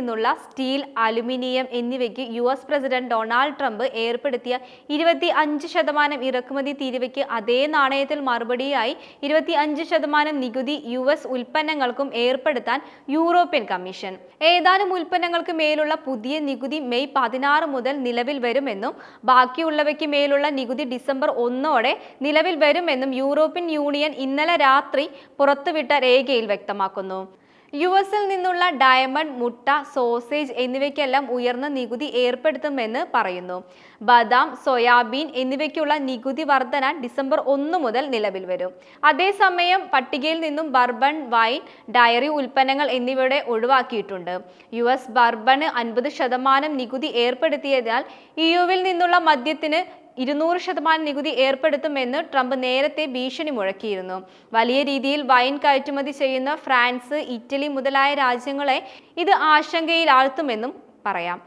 നിന്നുള്ള steel aluminium എന്നിവയ്ക്ക് U S president Donald Trump ഏർപ്പെടുത്തിയ ഇരുപത്തി അഞ്ച് ശതമാനം ഇറക്കുമതി തീരുവയ്ക്ക് അതേ നാണയത്തിൽ മറുപടിയായി ഇരുപത്തി അഞ്ച് ശതമാനം നികുതി യു എസ് ഉൽപ്പന്നങ്ങൾക്കും ഏർപ്പെടുത്താൻ യൂറോപ്യൻ കമ്മീഷൻ. ഏതാനും ഉൽപ്പന്നങ്ങൾക്ക് മേലുള്ള പുതിയ നികുതി മെയ് പതിനാറ് മുതൽ നിലവിൽ വരുമെന്നും ബാക്കിയുള്ളവയ്ക്ക് മേലുള്ള നികുതി ഡിസംബർ ഒന്നോടെ നിലവിൽ വരുമെന്നും യൂറോപ്യൻ യൂണിയൻ ഇന്നലെ രാത്രി പുറത്തുവിട്ട രേഖയിൽ വ്യക്തമാക്കുന്നു. യു എസിൽ നിന്നുള്ള ഡയമണ്ട് മുട്ട സോസേജ് എന്നിവയ്ക്കെല്ലാം ഉയർന്ന നികുതി ഏർപ്പെടുത്തുമെന്ന് പറയുന്നു. ബദാം സോയാബീൻ എന്നിവയ്ക്കുള്ള നികുതി വർധന ഡിസംബർ ഒന്ന് മുതൽ നിലവിൽ വരും. അതേസമയം പട്ടികയിൽ നിന്നും ബർബൺ വൈൻ ഡയറി ഉൽപ്പന്നങ്ങൾ എന്നിവയുടെ ഒഴിവാക്കിയിട്ടുണ്ട്. യു എസ് ബർബണ് അൻപത് ശതമാനം നികുതി ഏർപ്പെടുത്തിയതിനാൽ ഇയുവിൽ നിന്നുള്ള മദ്യത്തിന് ഇരുന്നൂറ് ശതമാനം നികുതി ഏർപ്പെടുത്തുമെന്ന് ട്രംപ് നേരത്തെ ഭീഷണി മുഴക്കിയിരുന്നു. വലിയ രീതിയിൽ വൈൻ കയറ്റുമതി ചെയ്യുന്ന ഫ്രാൻസ് ഇറ്റലി മുതലായ രാജ്യങ്ങളെ ഇത് ആശങ്കയിലാഴ്ത്തുമെന്നും പറയാം.